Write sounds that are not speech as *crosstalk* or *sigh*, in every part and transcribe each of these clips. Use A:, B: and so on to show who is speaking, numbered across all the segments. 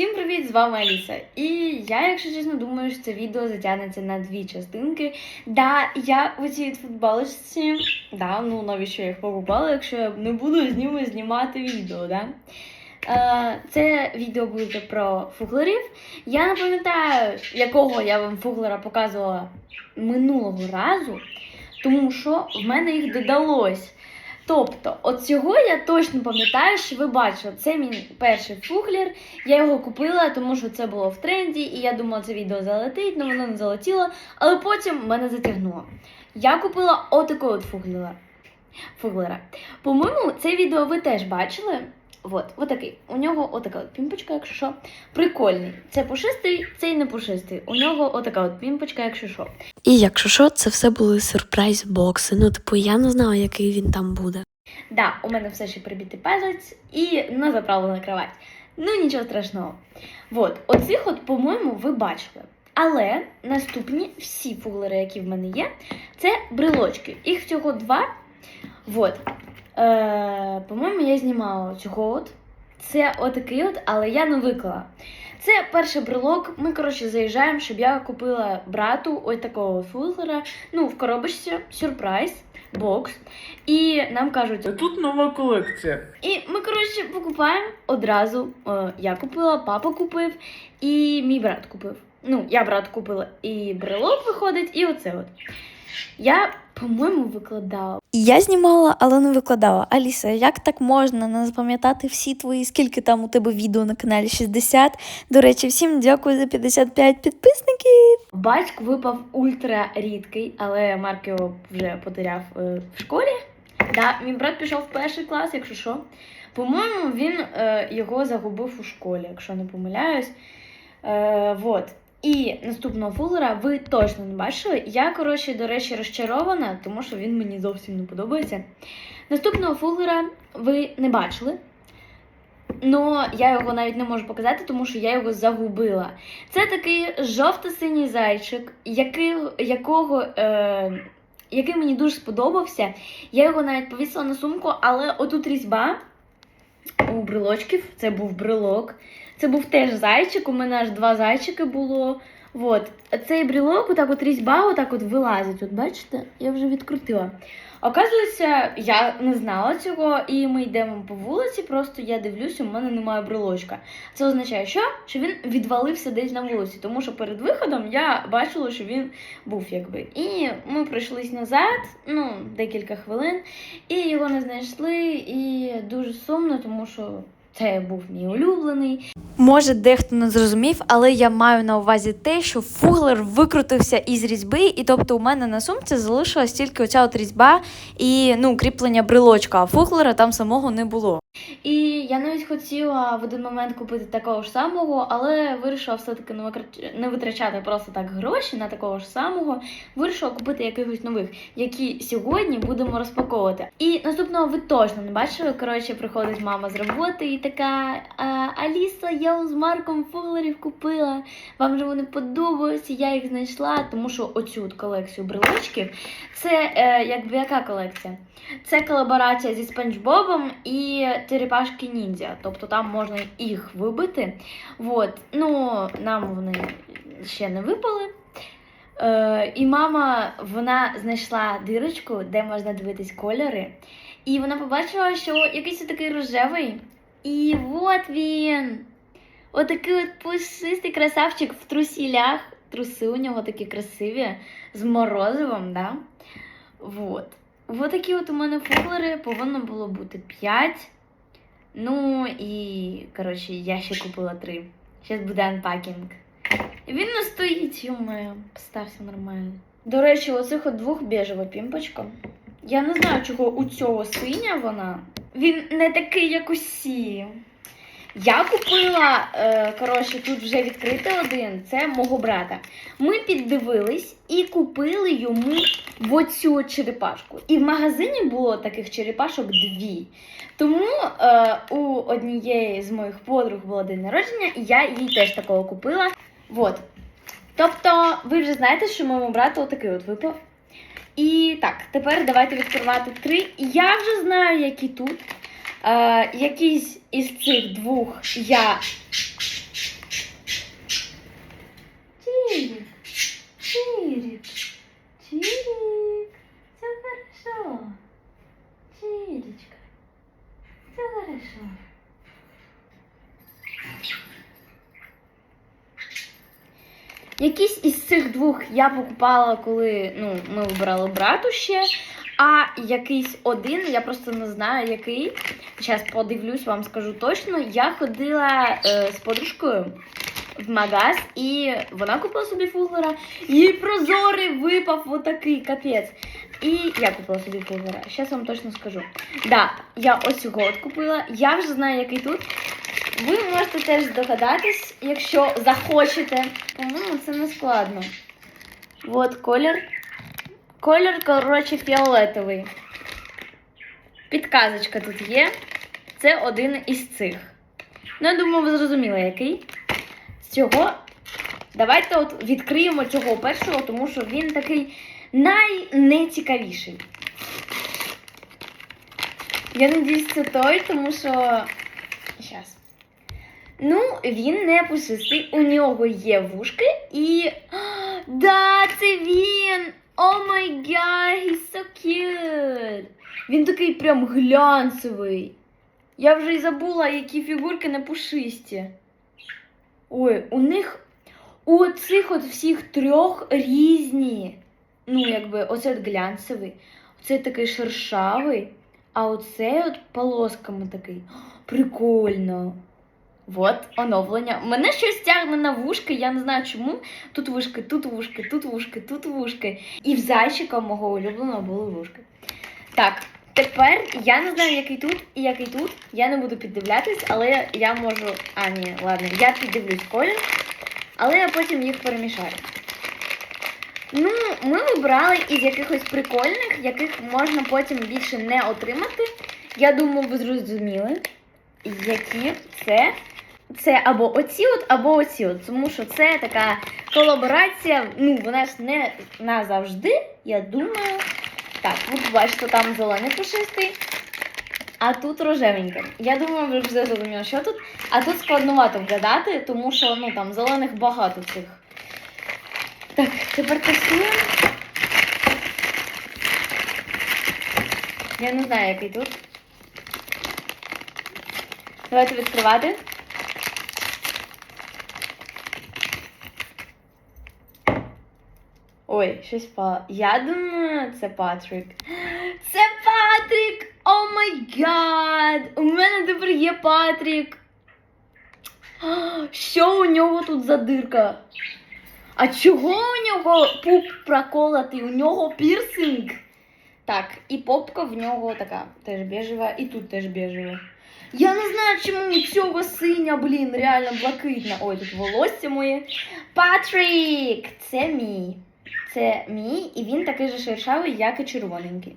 A: Всім привіт! З вами Аліса. І я, якщо чесно, думаю, що це відео затягнеться на дві частинки. Да, я у цій футболочці. Да, ну навіщо я їх покупала, якщо я не буду з ними знімати відео, да? Е, Це відео буде про фуглерів. Я не пам'ятаю, якого я вам фуглера показувала минулого разу, тому що в мене їх додалось. Тобто, от цього я точно пам'ятаю, що ви бачили. Це мій перший фуглер. Я його купила, тому що це було в тренді, і я думала, це відео залетить, але воно не залетіло. Але потім мене затягнуло. Я купила отакого от фуглера. По-моєму, це відео ви теж бачили. От, отакий. У нього отака от пімпочка, якщо що. Прикольний. Це пушистий, цей не пушистий. У нього отака от пімпочка, якщо що.
B: І якщо що, це все були сюрприз бокси. Ну, типу, я не знала, який він там буде.
A: Да, у мене все ще прибитий пезець і не заправлена кровать. Ну нічого страшного. От, оцих от, по-моєму, ви бачили. Але наступні всі фуглери, які в мене є, це брелочки. Їх всього два. От. Е, по-моєму, я знімала цього от. Це отакий от, але я не виклала. Це перший брелок. Ми, коротше, заїжджаємо, щоб я купила брату ось такого фуглера. Ну, в коробочці сюрприз, бокс. І нам кажуть,
C: Тут нова колекція.
A: і ми, коротше, покупаємо одразу. Е, я купила, папа купив, і мій брат купив. Ну, я брат купила і брелок виходить, і оце от. Я, по-моєму, викладала.
B: Я знімала, але не викладала. Аліса, як так можна не запам'ятати всі твої, скільки там у тебе відео на каналі 60? До речі, всім дякую за 55 підписників.
A: Батько випав ультра рідкий, але Марк його вже потеряв е, в школі. Да, мій брат пішов в перший клас, якщо що. По-моєму, він е, його загубив у школі, якщо не помиляюсь. Е, вот. І наступного фулера ви точно не бачили. Я, коротше, до речі, розчарована, тому що він мені зовсім не подобається. Наступного фулера ви не бачили. Ну, я його навіть не можу показати, тому що я його загубила. Це такий жовто-синій зайчик, який, якого, е, який мені дуже сподобався. Я його навіть повісила на сумку, але отут різьба у брелочків, це був брелок. Це був теж зайчик, у мене аж два зайчики було. От. Цей брелок, отак от різьба, отак от вилазить. От бачите, я вже відкрутила. Оказується, я не знала цього, і ми йдемо по вулиці, просто я дивлюся, у мене немає брелочка. Це означає, що? Що він відвалився десь на вулиці, тому що перед виходом я бачила, що він був якби. І ми пройшлись назад, ну, декілька хвилин, і його не знайшли, і дуже сумно, тому що це був мій улюблений.
B: Може, дехто не зрозумів, але я маю на увазі те, що фуглер викрутився із різьби, і тобто у мене на сумці залишилась тільки оця от різьба і ну, кріплення брелочка, а фуглера там самого не було.
A: І я навіть хотіла в один момент купити такого ж самого, але вирішила все-таки не витрачати просто так гроші на такого ж самого. Вирішила купити якихось нових, які сьогодні будемо розпаковувати. І наступного ви точно не бачили. Коротше, приходить мама з роботи і така: Аліса, я з Марком Фуглерів купила. Вам же вони подобаються, я їх знайшла, тому що оцю колекцію брелочків. Це е, якби яка колекція? Це колаборація зі Спанч Бобом і Черепашки Ніндзя. Тобто там можна їх вибити. Вот. Ну, нам вони ще не випали. Е, і мама вона знайшла дирочку, де можна дивитись кольори. І вона побачила, що якийсь такий рожевий. І от він. Отакий от пушистий красавчик в трусілях. Труси у нього такі красиві, з морозивом, да? Вот. Вот такі от у мене фуглери повинно було бути 5. Ну і, коротше, я ще купила три. Зараз буде анпакінг. Він не стоїть, йомаю, постався нормально. До речі, оцих от двох біжева пімпочка. Я не знаю, чого у цього синя вона. Він не такий, як усі. Я купила, е, коротше, тут вже відкритий один, це мого брата. Ми піддивились і купили йому оцю черепашку. І в магазині було таких черепашок дві. Тому е, у однієї з моїх подруг було день народження, і я їй теж такого купила. Вот. Тобто, ви вже знаєте, що моєму брату отакий от випав. І так, тепер давайте відкривати три. Я вже знаю, які тут. Е, Якийсь із цих двох я. Тірік, тірік, тірік, все хорошо. Тірічка, Це хорошо. Якийсь із цих двох я покупала, коли ну, ми вибрали брату ще. А якийсь один, я просто не знаю який. Зараз подивлюсь, вам скажу точно. Я ходила е, з подружкою в магаз, і вона купила собі фуглера. Їй прозорий випав отакий капець. І я купила собі фуглера. Зараз вам точно скажу. Да, я ось цього от купила. Я вже знаю, який тут. Ви можете теж здогадатись, якщо захочете. По-моєму, це не складно. От колір. Колір, коротше, фіолетовий. Підказочка тут є. Це один із цих. Ну, я думаю, ви зрозуміли, який. З цього. Давайте от відкриємо цього першого, тому що він такий найнецікавіший. Я надіюсь, це той, тому що. Зараз. Ну, він не пушистий, у нього є вушки і. *gasps* Да! О май гад, he's so cute! Він такий прям глянцевий. Я вже й забула, які фігурки не пушисті. Ой, у них у цих от всіх трьох різні. Ну, якби, оце глянцевий, оцей такий шершавий, а оцей от полосками такий. Прикольно. Вот оновлення. Мене щось тягне на вушки, я не знаю чому. Тут вушки, тут вушки, тут вушки, тут вушки. І в зайчика мого улюбленого були вушки. Так, тепер я не знаю, який тут і який тут. Я не буду піддивлятись, але я можу. А, ні, ладно, я піддивлюсь колір, але я потім їх перемішаю. Ну, ми вибрали із якихось прикольних, яких можна потім більше не отримати. Я думаю, ви зрозуміли, які це. Це або оці от, або оці от. Тому що це така колаборація. Ну, вона ж не назавжди, я думаю. Так, ви бачите, там зелений пушистий, а тут рожевенький. Я думаю, ви вже зрозуміли, що тут. А тут складновато вгадати, тому що ну, там зелених багато цих. Так, тепер тестуємо. Я не знаю, який тут. Давайте відкривати. Ой, щось впало. Я думаю, це Патрік. *gasps* Це Патрік! О май гад! У мене тепер є Патрік. *gasps* Що у нього тут за дирка? А чого у нього пуп проколотий? У нього пірсинг. Так, і попка в нього така теж біжева, і тут теж біжева. Я не знаю, чому у цього синя, блін, реально блакитна. Ой, тут волосся моє. Патрік! Це мій. Це мій, і він такий же шершавий, як і червоненький.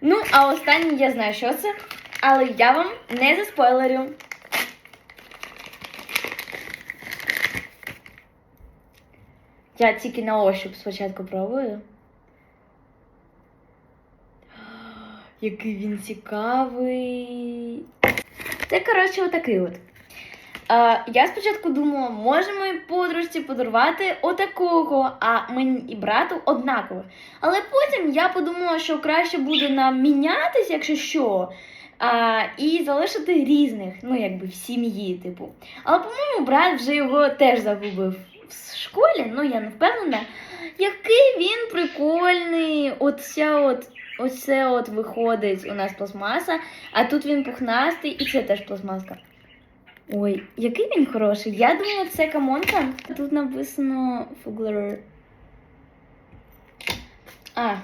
A: Ну, а останній я знаю, що це, але я вам не заспойлерю. Я тільки на ощуп спочатку пробую. *gasps* Який він цікавий. Це, коротше, отакий от. Е, я спочатку думала, може моїй подружці подарувати отакого, а мені і брату однаково. Але потім я подумала, що краще буде нам мінятись, якщо що, а, і залишити різних, ну якби в сім'ї, типу. Але, по-моєму, брат вже його теж загубив в школі, ну я не впевнена. Який він прикольний! Оця от, оце от виходить у нас пластмаса, а тут він пухнастий, і це теж пластмаска. Ой, який він хороший. Я думала, це камонка. Тут написано Фуглер. А.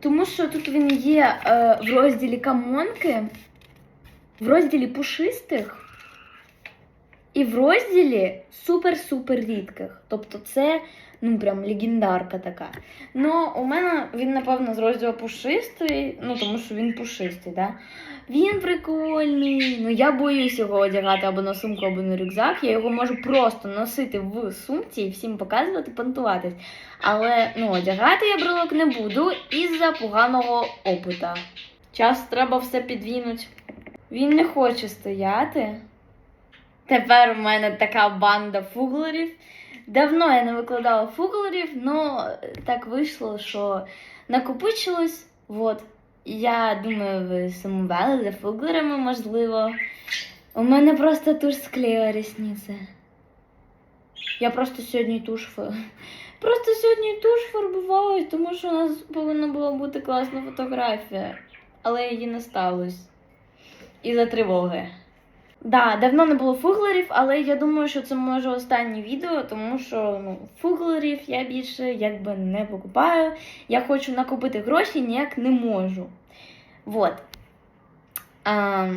A: Тому що тут він є е, в розділі камонки, в розділі пушистих і в розділі супер-супер рідких. Тобто це, ну, прям легендарка така. Ну, у мене він, напевно, з розділу пушистий, ну, тому що він пушистий, да? Він прикольний. Ну я боюсь його одягати або на сумку, або на рюкзак. Я його можу просто носити в сумці і всім показувати, понтуватись. Але ну, одягати я брелок не буду із-за поганого опита. Час треба все підвінути. Він не хоче стояти. Тепер у мене така банда фуглерів. Давно я не викладала фуглерів, але так вийшло, що накопичилось. Вот. Я думаю, ви сумували за фуглерами, можливо. У мене просто туш склеїла рісниця. Я просто сьогодні туш Просто сьогодні туш фарбувалась, тому що у нас повинна була бути класна фотографія. Але її не сталося. І за тривоги. Да, давно не було фуглерів, але я думаю, що це може останнє відео, тому що ну, фуглерів я більше якби не покупаю. Я хочу накопити гроші, ніяк не можу. Вот. А,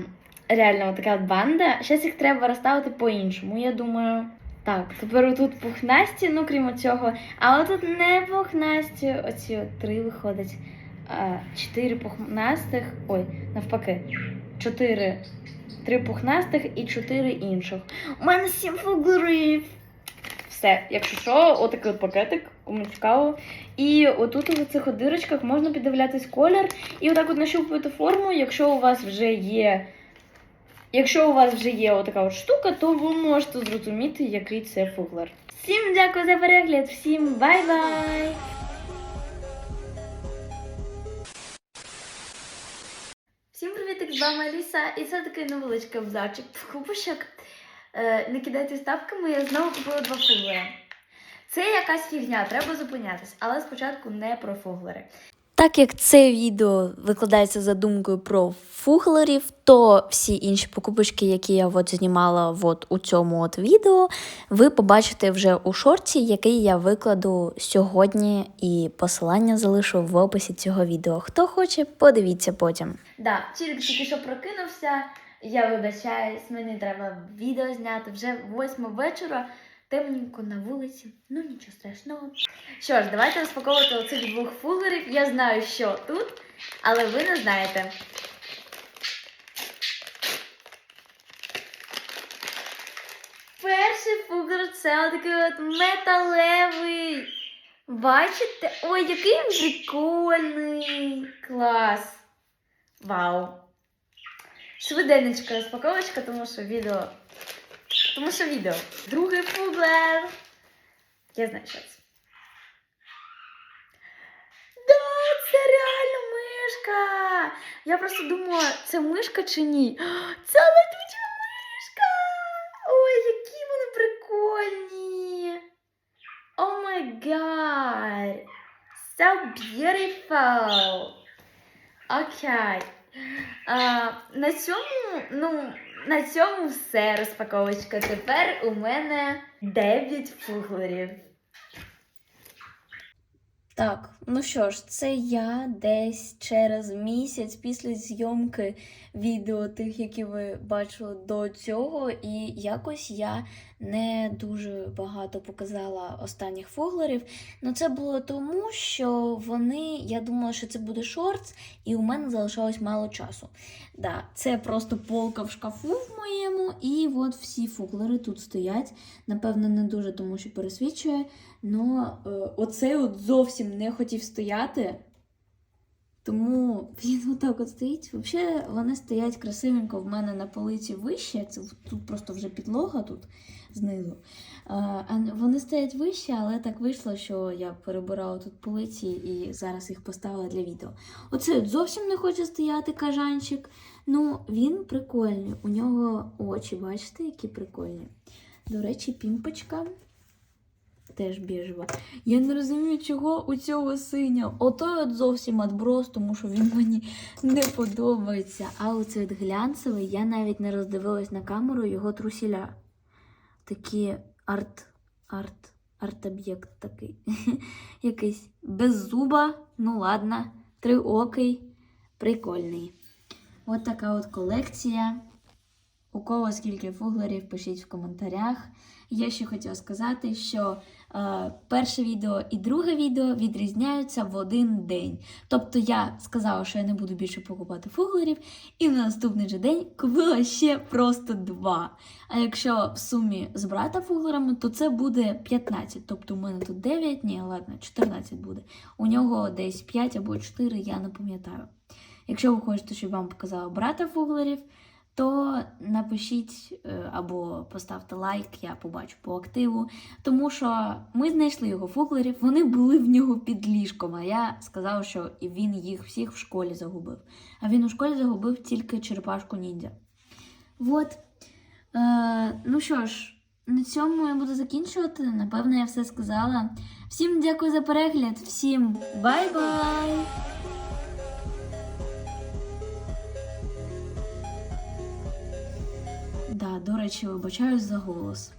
A: реально, така банда. Зараз їх треба розставити по-іншому, я думаю. Так, тепер тут пухнасті, ну крім цього. А отут не пухнасті, оці три виходить. А, чотири пухнастих. Ой, навпаки. Чотири. Три пухнастих і чотири інших. У мене сім фугурів. Все, якщо що, отакий пакетик, кому цікаво. І отут у цих дирочках можна піддивлятись колір і отак от нащупувати форму, якщо у вас вже є. Якщо у вас вже є отака от штука, то ви можете зрозуміти, який це фуглер. Всім дякую за перегляд, всім бай-бай! Вами Аліса, і це такий невеличкий обзарчик в кубочок. Е, не кидайте ставками, я знову купила два фуглери. Це якась фігня, треба зупинятись, але спочатку не про фуглери.
B: Так як це відео викладається за думкою про фуглерів, то всі інші покупочки, які я от знімала от у цьому от відео, ви побачите вже у шорті, який я викладу сьогодні, і посилання залишу в описі цього відео. Хто хоче, подивіться потім.
A: Да, Чірик тільки що прокинувся. Я вибачаюсь, мені треба відео зняти вже восьма вечора. Темненько на вулиці, ну нічого страшного. Що ж, давайте розпаковувати оцих двох фуглерів. Я знаю, що тут, але ви не знаєте. Перший фуглер це отакий от металевий. Бачите? Ой, який прикольний! Клас! Вау! Швиденечка розпаковочка, тому що відео. Тому що відео. Другий фуглер. Я знаю, що це. Да, це реально мишка! Я просто думала, це мишка чи ні? Це летуча мишка! Ой, які вони прикольні! О май гад! So beautiful! Окей. А, на цьому, ну, на цьому все розпаковочка. Тепер у мене 9 фуглерів.
B: Так, ну що ж, це я десь через місяць після зйомки відео тих, які ви бачили до цього, і якось я не дуже багато показала останніх фуглерів. Ну це було тому, що вони, я думала, що це буде шортс, і у мене залишалось мало часу. Да, це просто полка в шкафу в моєму, і от всі фуглери тут стоять. Напевно, не дуже тому, що пересвічує. Ну, е, оцей от зовсім не хотів стояти. Тому він *laughs* отак от стоїть. Взагалі, вони стоять красивенько в мене на полиці вище. Це тут просто вже підлога тут знизу. А, вони стоять вище, але так вийшло, що я перебирала тут полиці і зараз їх поставила для відео. Оцей от зовсім не хоче стояти кажанчик. Ну, він прикольний. У нього очі, бачите, які прикольні. До речі, пімпочка теж біжева. Я не розумію, чого у цього синя. Отой от зовсім отброс, тому що він мені не подобається. А оцей глянцевий, я навіть не роздивилась на камеру його трусіля. Такі арт, арт, арт-об'єкт такий. *laughs* Якийсь без зуба, ну ладно, триокий, прикольний. От така от колекція. У кого скільки фуглерів, пишіть в коментарях. Я ще хотіла сказати, що перше відео і друге відео відрізняються в один день. Тобто я сказала, що я не буду більше покупати фуглерів, і на наступний же день купила ще просто два. А якщо в сумі з брата фуглерами, то це буде 15. Тобто у мене тут 9, ні, ладно, 14 буде. У нього десь 5 або 4, я не пам'ятаю. Якщо ви хочете, щоб вам показала брата фуглерів, то напишіть е, або поставте лайк, я побачу по активу. Тому що ми знайшли його фуглерів, вони були в нього під ліжком. А я сказала, що він їх всіх в школі загубив. А він у школі загубив тільки черепашку ніндзя. Вот. Е, ну що ж,
A: на цьому я буду закінчувати. Напевно, я все сказала. Всім дякую за перегляд, всім бай-бай! Да, до речі, вибачаюсь за голос.